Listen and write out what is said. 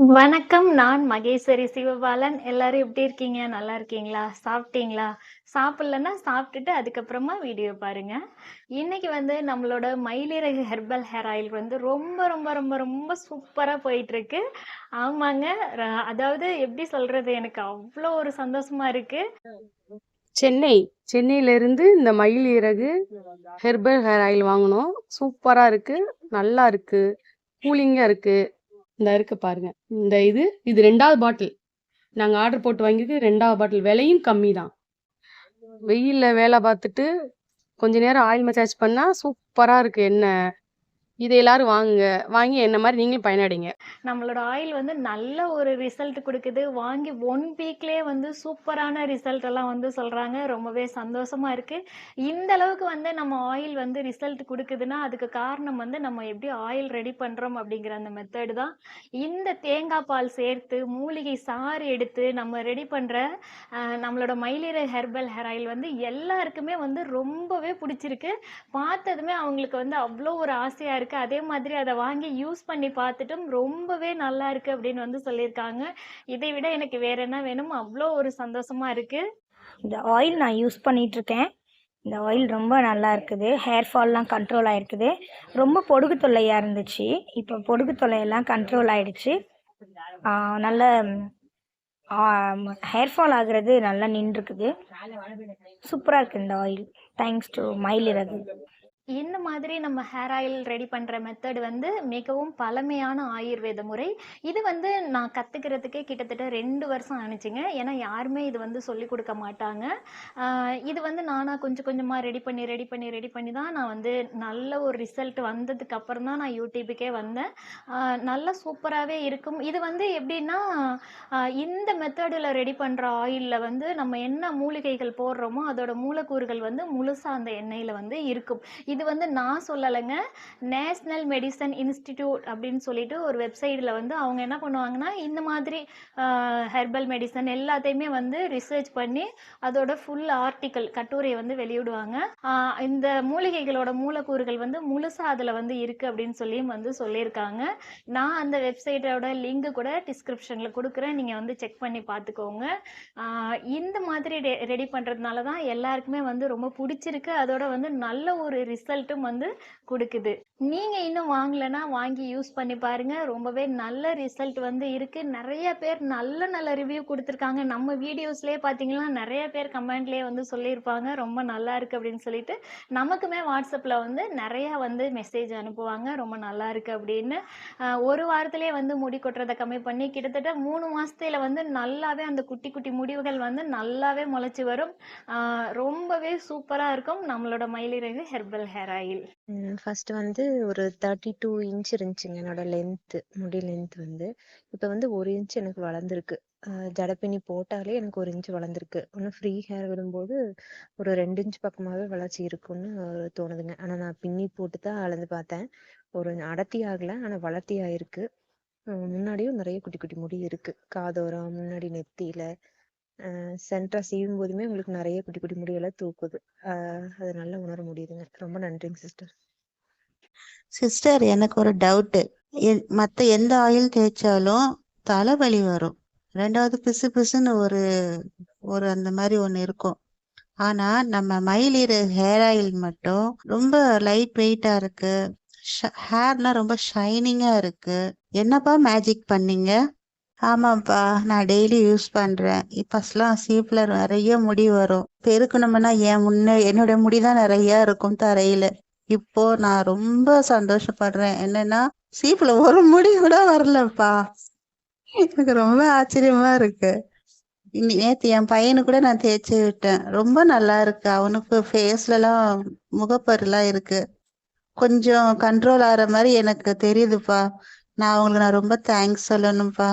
வணக்கம். நான் மகேஸ்வரி சிவபாலன். எல்லாரும் எப்படி இருக்கீங்க? நல்லா இருக்கீங்களா? சாப்பிட்டீங்களா? சாப்பிடலன்னா சாப்பிட்டுட்டு அதுக்கப்புறமா வீடியோ பாருங்க. இன்னைக்கு வந்து நம்மளோட மயிலிறகு ஹெர்பல் ஹேர் ஆயில் வந்து ரொம்ப, ரொம்ப, ரொம்ப, ரொம்ப சூப்பரா போயிட்டுருக்கு. ஆமாங்க. ர அதாவது எப்படி சொல்றது? எனக்கு அவ்வளோ ஒரு சந்தோஷமா இருக்கு. சென்னை. சென்னையிலிருந்து இந்த மயில் இறகு ஹெர்பல் ஹேர் ஆயில் வாங்கினோம் சூப்பராக இருக்கு. நல்லா இருக்கு. கூலிங்காக இருக்குது இந்த இருக்கு பாருங்க. இந்த இது, இது ரெண்டாவது பாட்டில். நாங்கள் ஆர்டர் போட்டு வாங்கியிருக்கு ரெண்டாவது பாட்டில். விலையும் கம்மி தான். வெயிலில் வேலை பார்த்துட்டு, கொஞ்ச நேரம் ஆயில் மசாஜ் பண்ணால் சூப்பராக இருக்குது எண்ணெய். இது எல்லாரும் வாங்குங்க. வாங்கி என்ன மாதிரி நீங்களும் பயனடைங்க. நம்மளோட ஆயில் வந்து நல்ல ஒரு ரிசல்ட் கொடுக்குது வாங்கி ஒன் வீக்லேயே வந்து சூப்பரான ரிசல்ட் எல்லாம் வந்து சொல்றாங்க. ரொம்பவே சந்தோஷமா இருக்கு. இந்த அளவுக்கு வந்து நம்ம ஆயில் வந்து ரிசல்ட் கொடுக்குதுன்னா அதுக்கு காரணம் வந்து நம்ம எப்படி ஆயில் ரெடி பண்றோம் அப்படிங்கிற அந்த மெத்தடு தான். இந்த தேங்காய் பால் சேர்த்து, மூலிகை சாறு எடுத்து நம்ம ரெடி பண்ற நம்மளோட மயிலிற ஹெர்பல் ஹேர் ஆயில் வந்து எல்லாருக்குமே வந்து ரொம்பவே பிடிச்சிருக்கு பார்த்ததுமே அவங்களுக்கு வந்து அவ்வளோ ஒரு ஆசையா இருக்கு. அதே மாதிரி அதை வாங்கி யூஸ் பண்ணி பார்த்துட்டும் ரொம்பவே நல்லா இருக்கு அப்படின்னு வந்து சொல்லியிருக்காங்க. இதை விட எனக்கு வேற என்ன வேணும்? அவ்வளோ ஒரு சந்தோஷமா இருக்கு. இந்த ஆயில் நான் யூஸ் பண்ணிகிட்ருக்கேன் இந்த ஆயில் ரொம்ப நல்லா இருக்குது. ஹேர் ஃபால்லாம் கண்ட்ரோல் ஆயிருக்குது. ரொம்ப பொடுகு தொல்லையா இருந்துச்சு. இப்போ பொடுகு தொல்லையெல்லாம் கண்ட்ரோல் ஆயிடுச்சு. நல்ல ஹேர் ஃபால் ஆகுறது நல்லா நின்றுருக்குது சூப்பராக இருக்குது இந்த ஆயில். தேங்க்ஸ் டூ மயிலிறகு. இந்த மாதிரி நம்ம ஹேர் ஆயில் ரெடி பண்ற மெத்தட் வந்து மிகவும் பழமையான ஆயுர்வேத முறை. இது வந்து நான் கத்துக்கிறதுக்கே கிட்டத்தட்ட ரெண்டு வருஷம் ஆனுச்சுங்க. ஏன்னா யாருமே இது வந்து சொல்லிக் கொடுக்க மாட்டாங்க. இது வந்து நானா கொஞ்சம் கொஞ்சமா ரெடி பண்ணி, ரெடி பண்ணி, ரெடி பண்ணி தான் நான் வந்து நல்ல ஒரு ரிசல்ட் வந்ததுக்கு அப்புறம் தான் நான் யூடியூபுக்கே வந்தேன். நல்லா சூப்பராகவே இருக்கும். இது வந்து எப்படின்னா, இந்த மெத்தடில் ரெடி பண்ற ஆயிலில் வந்து நம்ம என்ன மூலிகைகள் போடுறோமோ, அதோட மூலக்கூறுகள் வந்து முழுசா அந்த எண்ணெயில வந்து இருக்கும். இது இது வந்து நான் சொல்லலைங்க நேஷ்னல் மெடிசன் இன்ஸ்டிடியூட் அப்படின்னு சொல்லிட்டு ஒரு வெப்சைட்டில் வந்து அவங்க என்ன பண்ணுவாங்கன்னா, இந்த மாதிரி ஹெர்பல் மெடிசன் எல்லாத்தையுமே வந்து ரிசர்ச் பண்ணி, அதோட ஃபுல் ஆர்டிக்கல் கட்டுரையை வந்து வெளியிடுவாங்க. இந்த மூலிகைகளோட மூலக்கூறுகள் வந்து முழுசாக அதில் வந்து இருக்குது அப்படின்னு சொல்லியும் வந்து சொல்லியிருக்காங்க. நான் அந்த வெப்சைட்டோட லிங்க் கூட டிஸ்கிரிப்ஷனில் கொடுக்குறேன் நீங்கள் வந்து செக் பண்ணி பார்த்துக்கோங்க. இந்த மாதிரி ரெ ரெடி பண்ணுறதுனால தான் எல்லாருக்குமே வந்து ரொம்ப பிடிச்சிருக்கு அதோட வந்து நல்ல ஒரு ரிசல்ட்டும் வந்து கொடுக்குது. நீங்க இன்னும் வாங்கலைன்னா வாங்கி யூஸ் பண்ணி பாருங்க. ரொம்பவே நல்ல ரிசல்ட் வந்து இருக்கு. நிறைய பேர் நல்ல நல்ல ரிவ்யூ கொடுத்துருக்காங்க நம்ம வீடியோஸ்லயே பார்த்தீங்கன்னா, நிறைய பேர் கமெண்ட்லயே வந்து சொல்லியிருப்பாங்க. ரொம்ப நல்லா இருக்கு அப்படின்னு சொல்லிட்டு. நமக்குமே வாட்ஸ்அப்பில் வந்து நிறைய வந்து மெசேஜ் அனுப்புவாங்க. ரொம்ப நல்லா இருக்கு அப்படின்னு. ஒரு வாரத்திலேயே வந்து முடி கொட்டுறதை கம்மி பண்ணி கிட்டத்தட்ட மூணு மாசத்துல வந்து நல்லாவே அந்த குட்டி குட்டி முடிவுகள் வந்து நல்லாவே முளைச்சு வரும். ரொம்பவே சூப்பரா இருக்கும். நம்மளோட மயிலிறகு ஹெர்பல் ஹேர் ஆயில். ஃபர்ஸ்ட் வந்து ஒரு 32 இன்ச் இருந்துச்சுங்க என்னோட லென்த்து முடி லென்த் வந்து. இப்போ வந்து ஒரு இன்ச் எனக்கு வளர்ந்துருக்கு ஜடப்பினி பின்னி போட்டாலே எனக்கு ஒரு இன்ச் வளர்ந்துருக்கு இன்னும் ஃப்ரீ ஹேர் விடும்போது ஒரு ரெண்டு இன்ச் பக்கமாவே வளர்ச்சி இருக்கும்னு தோணுதுங்க. ஆனால் நான் பின்னி போட்டு தான் அளந்து பார்த்தேன். ஒரு அடர்த்தி ஆகலை ஆனால் வளர்த்தி ஆயிருக்கு. முன்னாடியும் நிறைய குட்டி குட்டி முடி இருக்கு. காதோரம், முன்னாடி நெத்தியில, சென்டரா செய்யும் போதுமே உங்களுக்கு நிறைய குட்டி குட்டி முடியெல்லாம் தூக்குது. அ நல்லா உணர முடியுதுங்க. ரொம்ப நன்றிங்க சிஸ்டர். சிஸ்டர் எனக்கு ஒரு டவுட்டு. மற்ற எந்த ஆயில் தேய்ச்சாலும் தலைவலி வரும். ரெண்டாவது பிசு பிசுன்னு ஒரு ஒரு அந்த மாதிரி ஒன்று இருக்கும். ஆனால் நம்ம மயிலிறகு ஹேர் ஆயில் மட்டும் ரொம்ப லைட் வெயிட்டாக இருக்கு. ஷ ஹேர்லாம் ரொம்ப ஷைனிங்காக இருக்கு. என்னப்பா மேஜிக் பண்ணீங்க? ஆமாப்பா. நான் டெய்லி யூஸ் பண்றேன். இப்போலாம் சீப்பில் நிறைய முடி வரும். பெருக்கணும்னா என் முன்ன என்னோட முடி தான் நிறையா இருக்கும் தரையில. இப்போ நான் ரொம்ப சந்தோஷப்படுறேன். என்னன்னா, சீப்புல ஒரு முடி கூட வரலப்பா. எனக்கு ரொம்ப ஆச்சரியமா இருக்கு. நேத்து என் பையனு கூட நான் தேய்ச்சி விட்டேன். ரொம்ப நல்லா இருக்கு. அவனுக்கு ஃபேஸ்லலாம் முகப்பருலாம் இருக்கு. கொஞ்சம் கண்ட்ரோல் ஆகிற மாதிரி எனக்கு தெரியுதுப்பா. நான் அவங்களுக்கு நான் ரொம்ப தேங்க்ஸ் சொல்லணும்ப்பா.